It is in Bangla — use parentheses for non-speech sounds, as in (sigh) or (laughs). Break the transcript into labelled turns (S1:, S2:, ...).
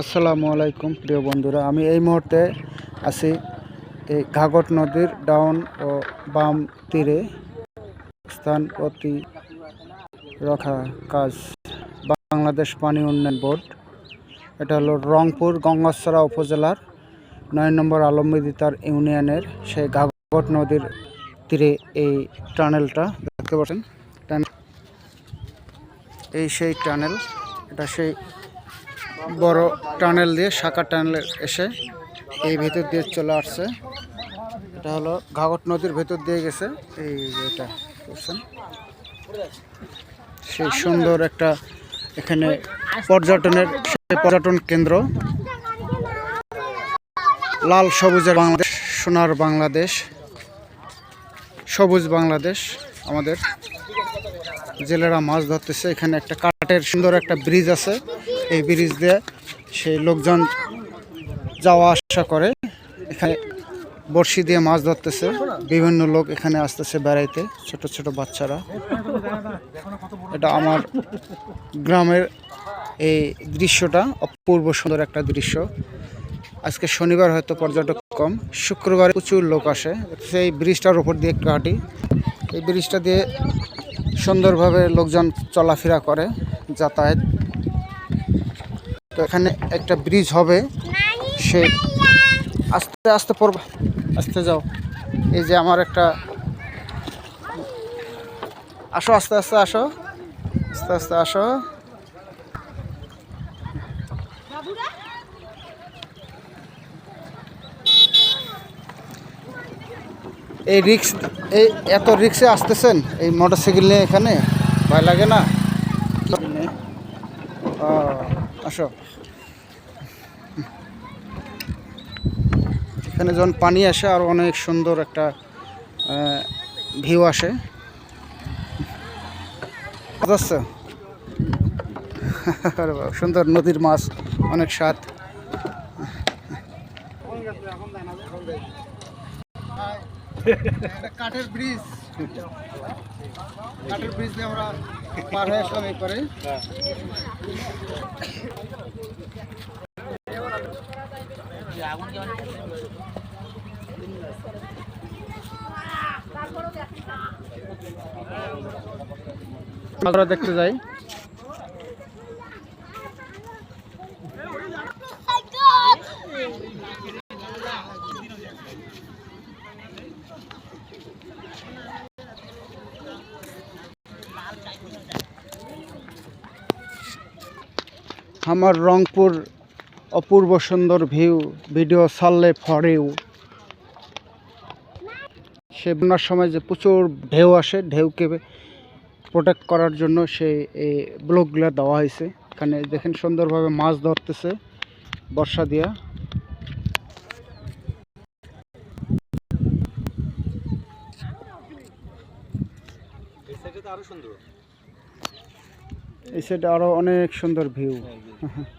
S1: আসসালামু আলাইকুম, প্রিয় বন্ধুরা। আমি এই মুহূর্তে আছি এই ঘাগট নদীর ডাউন ও বাম তীরে। স্থান প্রতি রক্ষা কাজ। বাংলাদেশ পানি উন্নয়ন বোর্ড। এটা হলো রংপুর গঙ্গাসরা উপজেলার নয় নম্বর আলমবিদিতার ইউনিয়নের সেই ঘাগট নদীর তীরে এই টানেলটা। দেখতে পাচ্ছেন? এই সেই টানেল, এটা সেই বড় টানেল দিয়ে, শাখা টানেল এসে এই ভেতর দিয়ে চলে আসছে। এটা হলো ঘাগট নদীর ভেতর দিয়ে গেছে। এই এটা বুঝছেন সেই সুন্দর একটা এখানে পর্যটনের পর্যটন কেন্দ্র। লাল সবুজের বাংলাদেশ, সোনার বাংলাদেশ, সবুজ বাংলাদেশ আমাদের। জেলেরা মাছ ধরতেছে। এখানে একটা কাঠের সুন্দর একটা ব্রিজ আছে। এই ব্রিজ দিয়ে সেই লোকজন যাওয়া আসা করে। এখানে বড়শি দিয়ে মাছ ধরতেছে। বিভিন্ন লোক এখানে আসতেছে বেড়াইতে, ছোট ছোট বাচ্চারা। এটা আমার গ্রামের এই দৃশ্যটা, অপূর্ব সুন্দর একটা দৃশ্য। আজকে শনিবার হয়তো পর্যটক কম। শুক্রবার প্রচুর লোক আসে। সেই ব্রিজটার উপর দিয়ে একটু হাঁটি এই ব্রিজটা দিয়ে সুন্দরভাবে লোকজন চলাফেরা করে, যাতায়াত তো এখানে একটা ব্রিজ হবে। সে আস্তে আস্তে পড়বা। আস্তে যাও। এই যে আমার একটা আসো, আস্তে আস্তে আসো। আস্তে আস্তে আসো। এই রিক্স এই এত রিক্সে আসতেছেন? এই মোটর সাইকেল নিয়ে এখানে? ভয় লাগে না ও, আসো। এখানে যখন পানি আসে, আর অনেক সুন্দর একটা ভিউ আসে। (laughs) সুন্দর নদীর মাছ, অনেক স্বাদ। কাঠের ব্রিজ কাঠের ব্রিজ দিয়ে আমরা পার হয়ে এই করে দেখতে যাই। আমার রংপুর অপূর্ব সুন্দর ভিউ, ভিডিও ছাড়লে ফরেও সে বন্যার সময় যে প্রচুর ঢেউ আসে, ঢেউকে প্রোটেক্ট করার জন্য সে এই ব্লকগুলো দেওয়া হয়েছে। এখানে দেখেন সুন্দরভাবে মাছ ধরতেছে বর্ষা দিয়া। এই সাইডে আরও অনেক সুন্দর ভিউ (laughs)